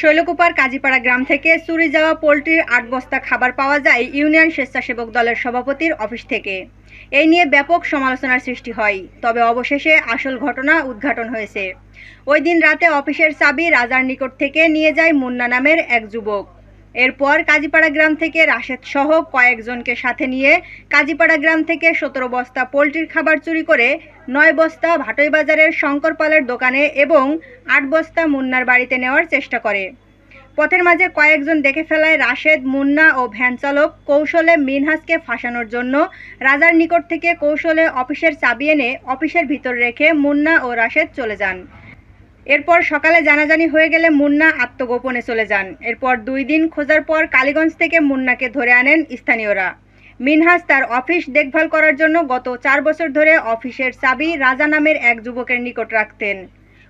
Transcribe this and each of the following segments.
শৈলকুপার কাজীপাড়া গ্রাম থেকে চুরি যাওয়া পোলট্রির আট বস্তা খাবার পাওয়া যায় ইউনিয়ন স্বেচ্ছাসেবক দলের সভাপতির অফিস থেকে। এই নিয়ে ব্যাপক সমালোচনার সৃষ্টি হয়, তবে অবশেষে আসল ঘটনা উদ্ঘাটন হয়েছে। ওই দিন রাতে অফিসের চাবি রাজার নিকট থেকে নিয়ে যায় মুন্না নামের এক যুবক। এরপর কাজীপাড়া গ্রাম থেকে রাশেদ সহ কয়েকজনকে সাথে নিয়ে কাজীপাড়া গ্রাম থেকে সতেরো বস্তা পোলট্রির খাবার চুরি করে নয় বস্তা ভাটই বাজারের শঙ্করপালের দোকানে এবং আট বস্তা মুন্নার বাড়িতে নেওয়ার চেষ্টা করে। পথের মাঝে কয়েকজন দেখে ফেলায় রাশেদ, মুন্না ও ভ্যান চালক কৌশলে মিনহাসকে ফাঁসানোর জন্য রাজার নিকট থেকে কৌশলে অফিসের চাবি এনে অফিসের ভিতর রেখে মুন্না ও রাশেদ চলে যান। এরপর সকালে জানাজানি হয়ে গেলে মুন্না আত্মগোপনে চলে যান। এরপর দুই দিন খোঁজার পর কালীগঞ্জ থেকে মুন্নাকে ধরে আনেন স্থানীয়রা। মিনহাস তার অফিস দেখভাল করার জন্য গত চার বছর ধরে অফিসের চাবি রাজা নামের এক যুবকের নিকট রাখতেন।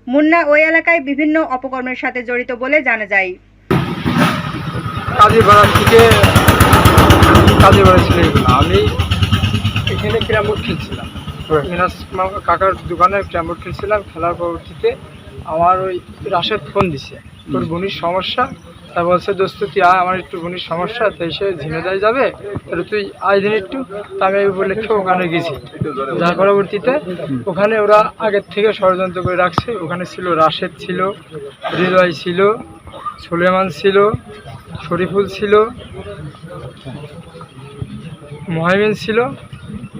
মুন্না ওই এলাকায় বিভিন্ন অপকর্মের সাথে জড়িত বলে জানা যায়। আমি এখানে ক্যারাম বোর্ড খেলছিলাম। মিনাস কাকার দোকানে বোর্ড খেলছিলাম খেলার পরবর্তীতে আমার ওই রাশেদ ফোন দিছে। তোর বোনির সমস্যা? তা বলছে দোস্ত তুই আয় আমার একটু বোনির সমস্যা তাই সে ঝিমে ঝিনেদায় যাবে তাহলে তুই আয় দিন একটু। তা আমি উপলক্ষে ওখানে গেছি। যার পরবর্তীতে ওখানে ওরা আগের থেকে ষড়যন্ত্র করে রাখছে। ওখানে ছিল রাশেদ ছিল হৃদয় ছিল সুলেমান ছিল শরীফুল ছিল মহাইমিন ছিল।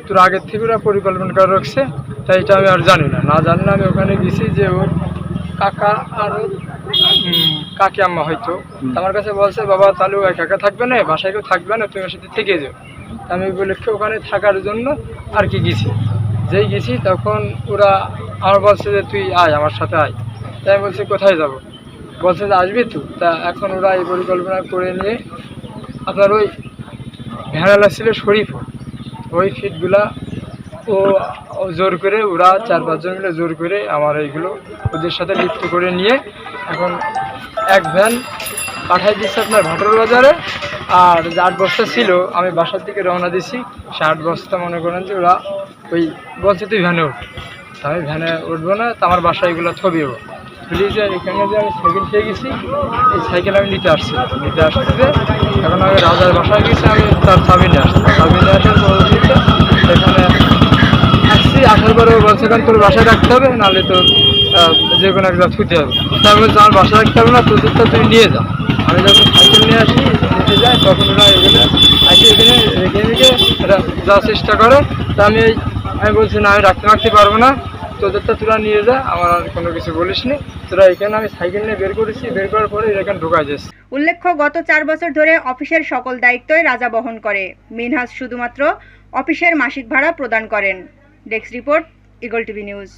তোর আগের থেকে ওরা পরিকল্পনা করে রাখছে তাই এটা আমি আর জানি না। না জানি না আমি ওখানে গেছি যে ওর কাকা আর কাকি আম্মা হয়তো। আমার কাছে বলছে বাবা তাহলে ও একা একা থাকবে না বাসায় কেউ থাকবে না তুমি সাথে থেকে যাও। তা আমি বলে ওখানে থাকার জন্য আর কি গেছি। যেই গেছি তখন ওরা আমার বলছে যে তুই আয় আমার সাথে আয়। তাই আমি বলছি কোথায় যাব? বলছে যে আসবি তো? তা এখন ওরা এই পরিকল্পনা করে নিয়ে আপনার ওই ভেড়ালা ছিল শরীফ ওই ফিটগুলা ও জোর করে, ওরা চার পাঁচজন মিলে জোর করে আমার এইগুলো ওদের সাথে লিপ্ত করে নিয়ে এখন এক ভ্যান পাঠাই দিচ্ছে আপনার ভাটর বাজারে। আর যে আট বস্তা ছিল, আমি বাসার দিকে রওনা দিছি। সে আট বস্তা মনে করেন যে ওরা ওই বলছে, তুই ভ্যানে উঠ। তা আমি ভ্যানে উঠবো না, তা আমার বাসায় এগুলো থবিও। বলি যে, এখানে যে আমি সাইকেল খেয়ে গেছি, এই সাইকেল আমি নিতে আসছি। নিতে আসছি এখন আমি রাজার বাসায় গেছি, আমি তার চাবি নিয়ে আসার বলছে কারণ তোর বাসায় রাখতে হবে, নাহলে তোর যে কোনো একটা ছুটি হবে। তা আমি বলছি আমার বাসায় রাখতে হবে না তোদেরটা তুই নিয়ে যা। আমি যখন সাইকেল নিয়ে আসি, নিতে যাই, তখন ওরা এগুলো আসি, এখানে রেখে রেখে যাওয়ার চেষ্টা করে। তা আমি আমি বলছি, না, আমি রাখতে রাখতে পারব না। তোদেরটা তোরা নিয়ে যা, আমার আর কোনো কিছু বলিস নি। তোরা এখানে আমি সাইকেল নিয়ে বের করেছি, বের করার পরে এখানে ঢোকা যাচ্ছে। উল্লেখ্য, গত চার বছর ধরে অফিসের সকল দায়িত্বই রাজা বহন করে। মিনহাস শুধুমাত্র অফিসের মাসিক ভাড়া প্রদান করেন। Desk report Eagle TV news